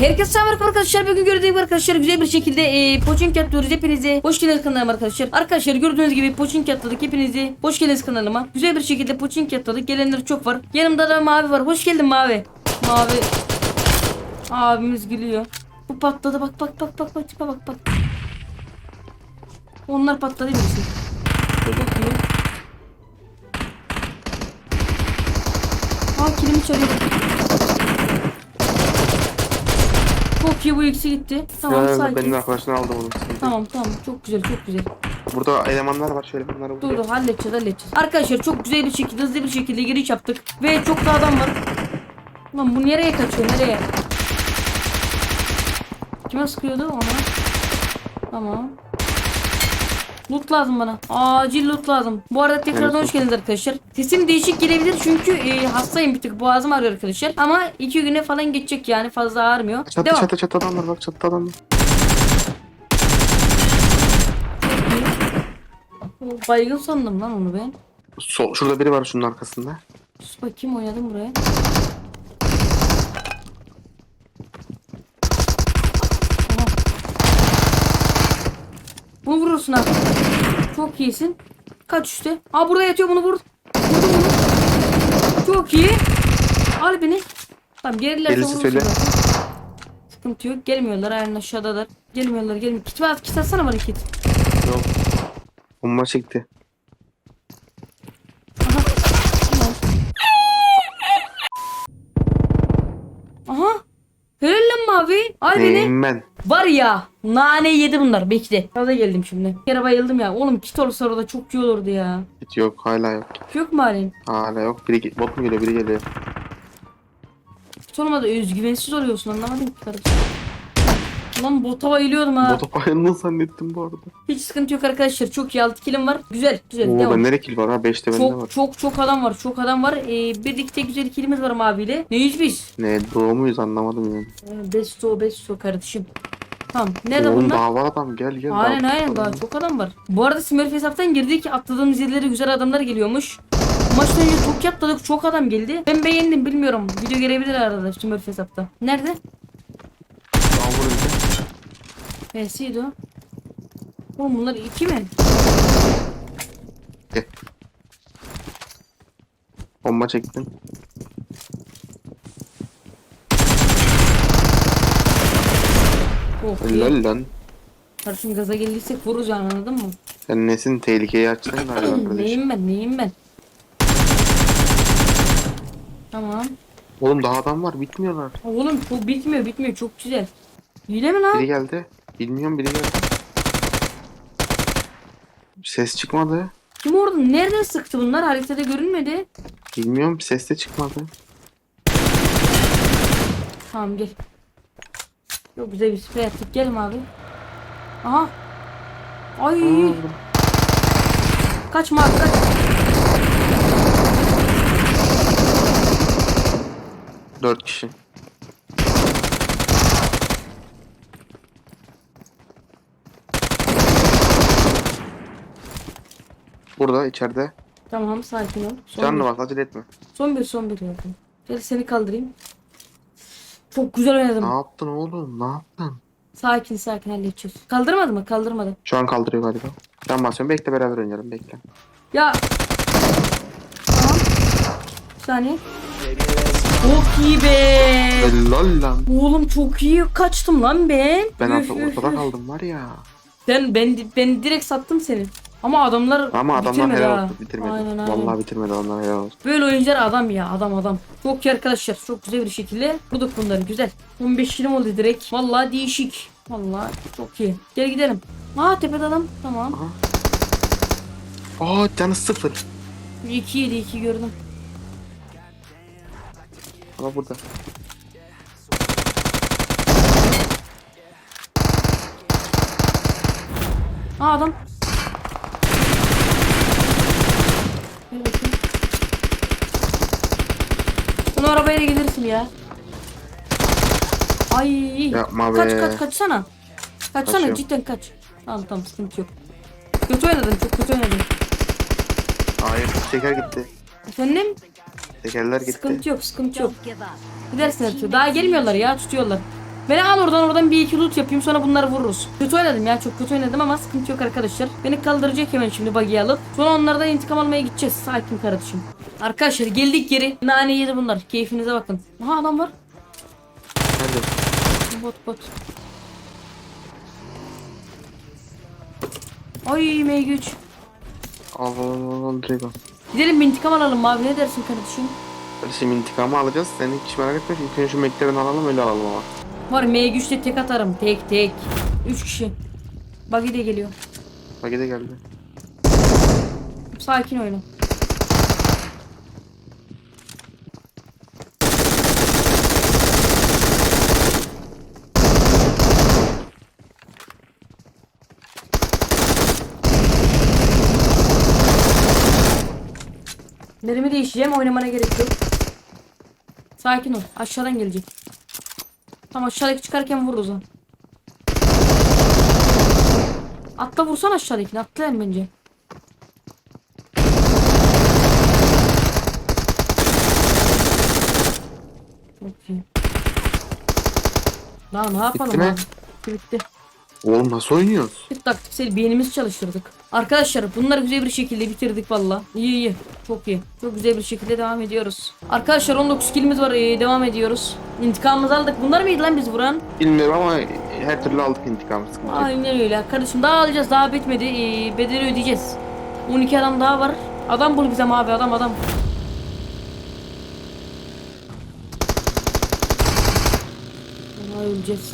Herkese selam arkadaşlar. Bugün gördüğünüz gibi arkadaşlar güzel bir şekilde e, poçink yapıyoruz hepinize. Hoş geldiniz kanalıma arkadaşlar. Arkadaşlar gördüğünüz gibi poçink atladık hepinizi. Hoş geldiniz kanalıma. Güzel bir şekilde poçink atladık. Gelenler çok var. Yanımda da Mavi var. Hoş geldin Mavi. Mavi. Abimiz gülüyor. Bu patladı bak bak bak bak bak tipe bak bak. Onlar patladı birisi. İyi. Aa kilimi çalıyor. Çok iyi bu ikisi gitti. Tamam Ya, sakin. benim arkadaşını aldım onu. Tamam tamam çok güzel çok güzel. Burada elemanlar var şöyle bunları Dur dur halledeceğiz halledeceğiz. Arkadaşlar çok güzel bir şekilde hızlı bir şekilde giriş yaptık. Ve çok da adam var. Lan bu nereye kaçıyor nereye? Kime sıkıyordu ona? Tamam. Loot lazım bana. Acil loot lazım. Bu arada tekrardan Evet, hoş geldiniz arkadaşlar. Sesim değişik gelebilir çünkü e, hastayım bir tık boğazım ağrıyor arkadaşlar. Ama iki güne falan geçecek yani fazla ağrımıyor. Çatı Devam. çatı çatı adamlar bak çatı adamlar. Baygın sandım lan onu ben. Sol, şurada biri var şunun arkasında. Sus bakayım oynadım buraya. Bunu vurursun abi. Çok iyisin. Kaç işte. Aa burada yatıyor bunu vur. Vurdum bunu. Çok iyi. Al beni. Tamam geriler Gerisi söyle. Sıkıntı yok. Gelmiyorlar. Aynen aşağıdalar. Gelmiyorlar. Gelmiyor. Kit var. Kit atsana bana kit. Yok. Bomba çekti. Mavi. Al beni. Ben? Var ya nane yedi bunlar bekle. Gaza geldim şimdi. Bir kere bayıldım ya. Oğlum kit olsa orada çok iyi olurdu ya. Hiç yok hala yok. Kit yok mu halen? Hala yok. Biri bot mu geliyor biri geliyor. Kit olmadı özgüvensiz oluyorsun anlamadım ki kardeşim. Lan bota bayılıyordum ha. Bota bayıldın zannettim bu arada. Hiç sıkıntı yok arkadaşlar. Çok iyi 6 kilim var. Güzel güzel Oo devam. bende de kill var ha 5'te bende var. Çok çok adam var. Çok adam var. Ee, birlikte güzel kilimiz var maviyle. Neyiz biz? Ne doğu muyuz anlamadım yani. Ee, Besto besto kardeşim. Tamam. Nerede Oğlum bunlar? daha var adam gel gel. Aynen daha- aynen daha çok adam var. Bu arada Smurf hesaptan girdik. Atladığımız yerlere güzel adamlar geliyormuş. Maçtan önce çok yaptık çok adam geldi. Ben beğendim bilmiyorum. Video gelebilir arada Smurf hesapta. Nerede? Nesiydi o? Oğlum bunlar iki mi? Gel. Bomba çektin. Oh. Helal lan. Karşım gaza geldiysek yani anladın mı? Sen nesin tehlikeyi açtın galiba kardeşim. neyim ben neyim ben? Tamam. Oğlum daha adam var bitmiyorlar. Oğlum çok bitmiyor bitmiyor çok güzel. Hile mi lan? Biri geldi. Bilmiyorum biri geldi. Ses çıkmadı. Kim orada? Nereden sıktı bunlar? Haritada görünmedi. Bilmiyorum ses de çıkmadı. Tamam gel. Çok güzel bir sprey attık. Gelin abi. Aha. Ay. Aa, Kaçma abi kaç. Dört kişi. Burada içeride. Tamam sakin ol. Son Canlı bir. bak acele etme. Son bir son bir yapın. Gel seni kaldırayım. Çok güzel oynadım. Ne yaptın oğlum? Ne yaptın? Sakin sakin halledeceğiz. Kaldırmadı mı? Kaldırmadı. Şu an kaldırıyor galiba. Ben basıyorum. Bekle beraber oynayalım. Bekle. Ya. Tamam. Bir saniye. Çok iyi be. Helal lan. Oğlum çok iyi kaçtım lan ben. Ben Üf, ortada, üf, kaldım var ya. Sen ben ben direkt sattım seni. Ama adamlar Ama adamlar bitirmedi helal ha. olsun. Bitirmedi. Aynen aynen. Vallahi bitirmedi onlar helal olsun. Böyle oyuncular adam ya adam adam. Çok iyi arkadaşlar çok güzel bir şekilde bulduk bunları güzel. 15 kilim oldu direkt. Vallahi değişik. Vallahi çok iyi. Gel gidelim. Aa tepede adam. Tamam. Aa canı sıfır. 2 yedi 2 gördüm. Ama burada. Aa adam. Gel bakayım. Bunu arabayla gelirsin ya. Ay. Yapma kaç be. kaç kaçsana. Kaçsana Kaçıyorum. cidden kaç. Tamam tamam sıkıntı yok. Kötü oynadın çok kötü oynadın. Hayır teker gitti. Efendim? Tekerler gitti. Sıkıntı yok sıkıntı yok. Gidersin her türlü. Daha gelmiyorlar ya tutuyorlar. Beni al oradan oradan bir iki loot yapayım sonra bunları vururuz. Kötü oynadım ya çok kötü oynadım ama sıkıntı yok arkadaşlar. Beni kaldıracak hemen şimdi buggy'i alıp. Sonra onlardan intikam almaya gideceğiz. Sakin kardeşim. Arkadaşlar geldik geri. Nane yedi bunlar. Keyfinize bakın. Aha adam var. Nerede? Bot bot. Ay M3. Al al al al direkt al. Gidelim bir intikam alalım abi ne dersin kardeşim? Şimdi intikamı alacağız. Sen hiç merak etme. İlk önce şu meklerini alalım öyle alalım ama. Var M3'te tek atarım. Tek tek. 3 kişi. Buggy de geliyor. Bak de geldi. Sakin oyna. Neremi değişeceğim oynamana gerek yok. Sakin ol. Aşağıdan gelecek. Tam aşağıdaki çıkarken vururuz onu. Atla vursan aşağıdakini. Atlayın bence. Çok iyi. Daha ne yapalım Bitti mi? bitti. Oğlum nasıl oynuyoruz? Bir taktiksel beynimizi çalıştırdık. Arkadaşlar bunları güzel bir şekilde bitirdik valla. İyi iyi. Çok iyi. Çok güzel bir şekilde devam ediyoruz. Arkadaşlar 19 kilimiz var. Ee, devam ediyoruz. İntikamımızı aldık. Bunlar mıydı lan biz vuran? Bilmiyorum ama her türlü aldık intikamı sıkıntı yok. Aynen öyle. Kardeşim daha alacağız. Daha bitmedi. Ee, bedeli ödeyeceğiz. 12 adam daha var. Adam bul bize abi. Adam adam. Vallahi öleceğiz.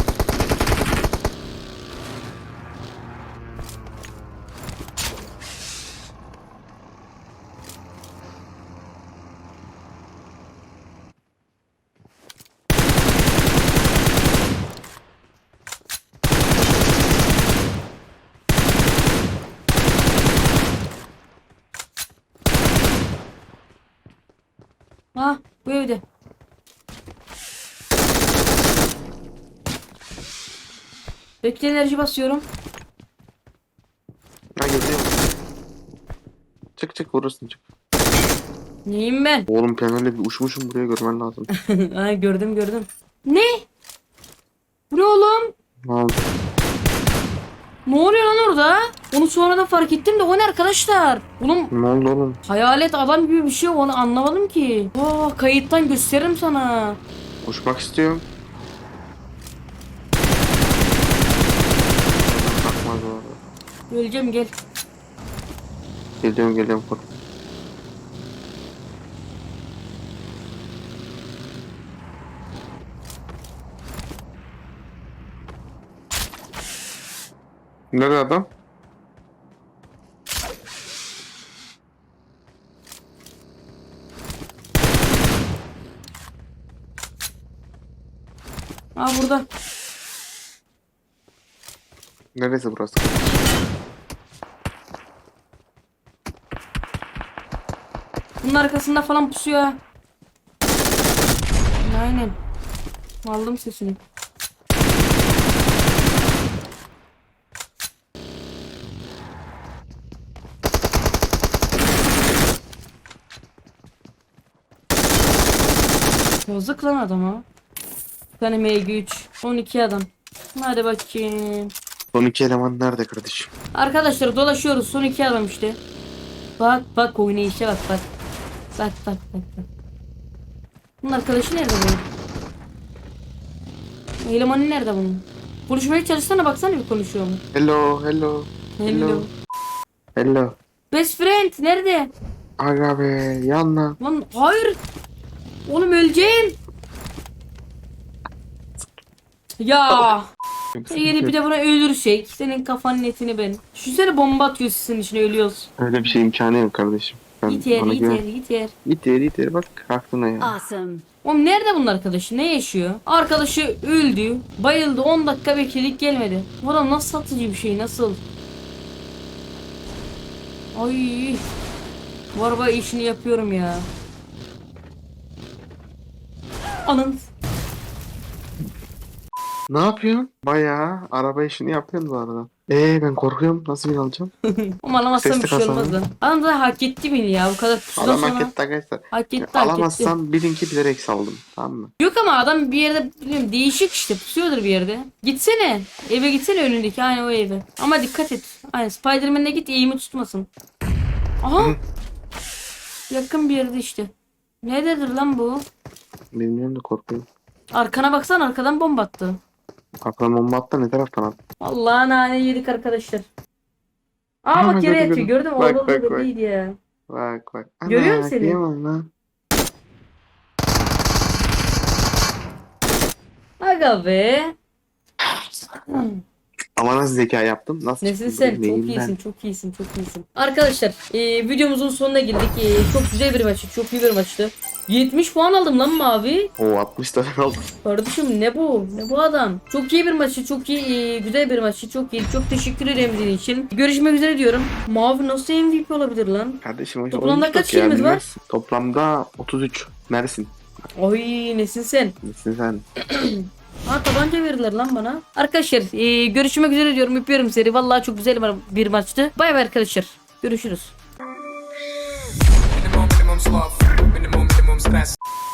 Ha bu evde. Bekle enerji basıyorum. Ha geziyor. Çık çık vurursun çık. Neyim ben? Oğlum ben öyle bir uçmuşum buraya görmen lazım. ha, gördüm gördüm. Ne oğlum? ne oldu? Ne oluyor lan orada? Onu sonradan fark ettim de o ne arkadaşlar? Oğlum Ne oldu oğlum? hayalet adam gibi bir şey onu anlamadım ki. Aa, kayıttan gösteririm sana. Uçmak istiyorum. Bakmaz o arada. Öleceğim gel. Geliyorum geliyorum kork. Nerede adam? Aa burada. Neresi burası? Bunun arkasında falan pusuyor. ha. Aynen. Aldım sesini. Yazık lan adama. Bir tane MG3. 12 adam. Hadi bakayım. Son iki eleman nerede kardeşim? Arkadaşlar dolaşıyoruz. Son iki adam işte. Bak bak oynayışa bak bak. Bak bak bak bak. Bunun arkadaşı nerede bunun? Elemanı nerede bunun? Konuşmaya çalışsana baksana bir konuşuyor mu? Hello hello. Hello. Hello. Best friend nerede? Aga be yanma. Lan hayır. Oğlum öleceksin. Ya. Eğer bir de buna ölürsek senin kafanın etini ben. Düşünsene bomba atıyor sizin içine ölüyoruz. Öyle bir şey imkanı yok kardeşim. Ben Yeter bana yeter güven. yeter. Yeter yeter bak aklına ya. Awesome. Oğlum nerede bunun arkadaşı? Ne yaşıyor? Arkadaşı öldü. Bayıldı. 10 dakika bekledik gelmedi. Bu adam nasıl satıcı bir şey? Nasıl? Ay. Bu araba işini yapıyorum ya. Anın. Ne yapıyorsun? Bayağı araba işini yapıyorsun bu arada. Eee ben korkuyorum. Nasıl bin alacağım? Ama alamazsam bir Sesli şey olmaz lan. Adam da hak etti beni ya bu kadar pusudan Adam sonra. hak etti arkadaşlar. Hak etti hak etti. Alamazsam bilin ki bilerek saldım. Tamam mı? Yok ama adam bir yerde bilmiyorum, değişik işte pusuyordur bir yerde. Gitsene. Eve gitsene önündeki aynı o eve. Ama dikkat et. Aynen Spiderman'e git eğimi tutmasın. Aha. Yakın bir yerde işte. Nerededir lan bu? Bilmiyorum da korkuyorum. Arkana baksan arkadan bomba attı. Aklım bomba attı ne taraftan attı? Allah'ın nane yedik arkadaşlar. Aa bak yere yatıyor gördün mü? Bak, bak, bak. değil ya. Bak bak. Ana, Görüyor musun seni? lan. Aga be. Ama nasıl zeka yaptım? Nasıl Nesin sen? Çok Neyim ben? iyisin, çok iyisin, çok iyisin. Arkadaşlar, e, videomuzun sonuna geldik. E, çok güzel bir maçtı, çok iyi bir maçtı. 70 puan aldım lan mavi. Oo 60 tane aldım. Kardeşim ne bu? Ne bu adam? Çok iyi bir maçtı, çok iyi, e, güzel bir maçtı, çok iyi. Çok teşekkür ederim dinlediğin için. Görüşmek üzere diyorum. Mavi nasıl MVP olabilir lan? Kardeşim o Toplamda kaç kilimiz var? Toplamda 33. Mersin. Oy nesin sen? Nesin sen? Ha tabanca verdiler lan bana. Arkadaşlar e, görüşmek üzere diyorum. Öpüyorum seni. Vallahi çok güzel bir- maçtı. Bay bay arkadaşlar. Görüşürüz. Minimum, minimum.